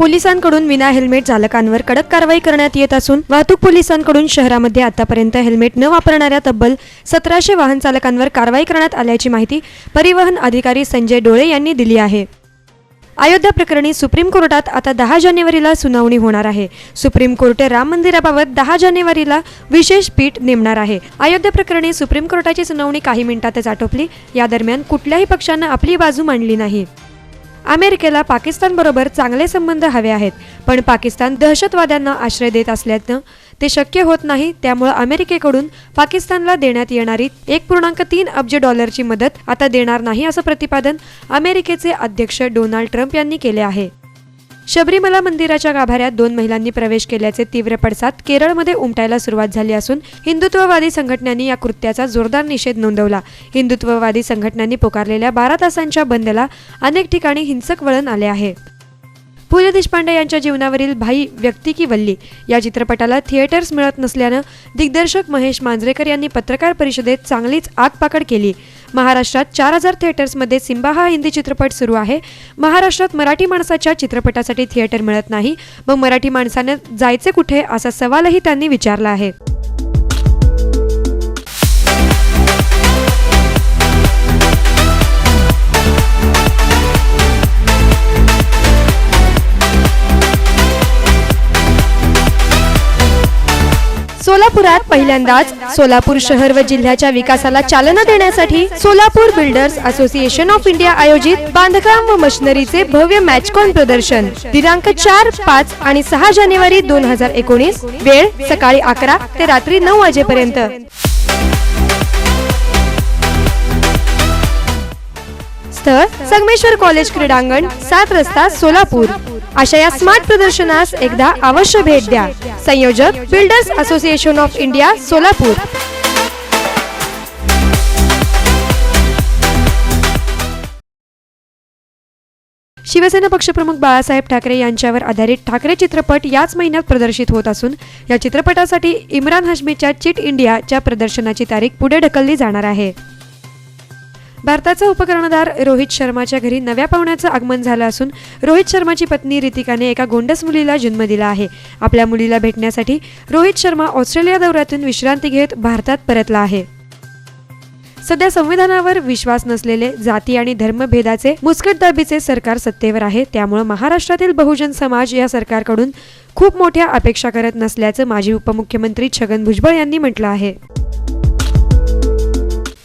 पोलिसांकडून विना हेल्मेट चालकांवर कडक कारवाई करण्यात येत असून वाहतूक पोलिसांकडून शहरामध्ये आतापर्यंत हेल्मेट न वापरणाऱ्या तब्बल सतराशे वाहन चालकांवर कारवाई करण्यात आल्याची माहिती परिवहन अधिकारी संजय डोळे यांनी दिली आहे. अयोध्या प्रकरणी सुप्रीम कोर्टात आता दहा जानेवारीला सुनावणी होणार आहे. सुप्रीम कोर्ट राम मंदिराबाबत दहा जानेवारीला विशेष पीठ नेमणार आहे. अयोध्या प्रकरणी सुप्रीम कोर्टाची सुनावणी काही मिनिटातच आटोपली. या दरम्यान कुठल्याही पक्षानं आपली बाजू मांडली नाही. अमेरिकेला पाकिस्तानबरोबर चांगले संबंध हवे आहेत पण पाकिस्तान दहशतवाद्यांना आश्रय देत असल्यानं ते शक्य होत नाही त्यामुळे अमेरिकेकडून पाकिस्तानला देण्यात येणारी एक पूर्णांक तीन अब्ज डॉलरची मदत आता देणार नाही असं प्रतिपादन अमेरिकेचे अध्यक्ष डोनाल्ड ट्रम्प यांनी केले आहे. शबरीमला मंदिराच्या गाभाऱ्यात दोन महिलांनी प्रवेश केल्याचे तीव्र पडसाद केरळमध्ये उमटायला सुरुवात झाली असून हिंदुत्ववादी संघटनांनी या कृत्याचा जोरदार निषेध नोंदवला. हिंदुत्ववादी संघटनांनी पुकारलेल्या बारा तासांच्या बंदला अनेक ठिकाणी हिंसक वळण आले आहे. पु. ल. देशपांडे यांच्या जीवनावरील भाई व्यक्ती की वल्ली या चित्रपटाला थिएटर्स मिळत नसल्यानं दिग्दर्शक महेश मांजरेकर यांनी पत्रकार परिषदेत चांगलीच आगपाकड केली. महाराष्ट्रात चार हजार थिएटर्समध्ये सिम्बा हा हिंदी चित्रपट सुरू आहे. महाराष्ट्रात मराठी माणसाच्या चित्रपटासाठी थिएटर मिळत नाही. मग मराठी माणसानं जायचे कुठे? असा सवालही त्यांनी विचारला आहे. सोलापुरात पहिल्यांदाच सोलापूर शहर व जिल्ह्याच्या विकासाला चालना देण्यासाठी Solapur builders association of India आयोजित बांधकाम व मशिनरीचे भव्य मॅचकॉन प्रदर्शन. दिनांक चार पाच आणि सहा जानेवारी दोन हजार एकोणीस वेळ सकाळी अकरा ते रात्री नऊ वाजेपर्यंत. स्थळ संगमेश्वर कॉलेज क्रीडांगण सात रस्ता सोलापूर. अशा या स्मार्ट प्रदर्शनास एकदा अवश्य भेट द्या. संयोजक builders association of India Solapur. Shiv Sena पक्षप्रमुख बाळासाहेब ठाकरे यांच्यावर आधारित ठाकरे चित्रपट याच महिन्यात प्रदर्शित होत असून या चित्रपटासाठी इम्रान हाशमीच्या चिट इंडियाच्या प्रदर्शनाची तारीख पुढे ढकलली जाणार आहे. भारताचा उपकर्णधार रोहित शर्माच्या घरी नव्या पाहुण्याचं आगमन झालं असून रोहित शर्माची पत्नी रितिकाने एका गोंडस मुलीला जन्म दिला आहे. आपल्या मुलीला भेटण्यासाठी रोहित शर्मा ऑस्ट्रेलिया दौऱ्यातून विश्रांती घेत भारतात परतला आहे. सध्या संविधानावर विश्वास नसलेले जाती आणि धर्मभेदाचे मुस्कटदाबीचे सरकार सत्तेवर आहे. त्यामुळे महाराष्ट्रातील बहुजन समाज या सरकारकडून खूप मोठ्या अपेक्षा करत नसल्याचं माजी उपमुख्यमंत्री छगन भुजबळ यांनी म्हटलं आहे.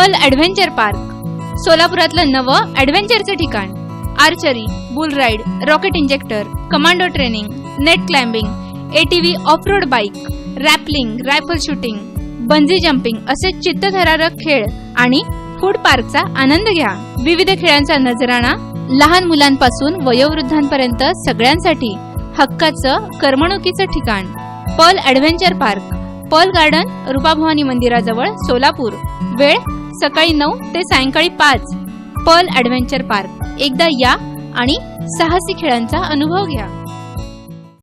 Pearl adventure park. सोलापुरातलं नवं ॲडव्हेंचरचं ठिकाण. Archery bull ride rocket injector commando training net climbing ATV off road bike rappelling rifle shooting bungee jumping असे चित्तथरारक खेळ आणि फूड पार्कचा आनंद घ्या. विविध खेळांचा नजराणा लहान मुलांपासून वयोवृद्धांपर्यंत सगळ्यांसाठी हक्काचं करमणुकीचं ठिकाण. Pearl adventure park. Pearl garden Rupabhavani मंदिराजवळ सोलापूर. वेळ सकाळी नऊ ते सायंकाळी पाच. Pearl adventure park. एकदा या आणि साहसी खेळांचा अनुभव घ्या.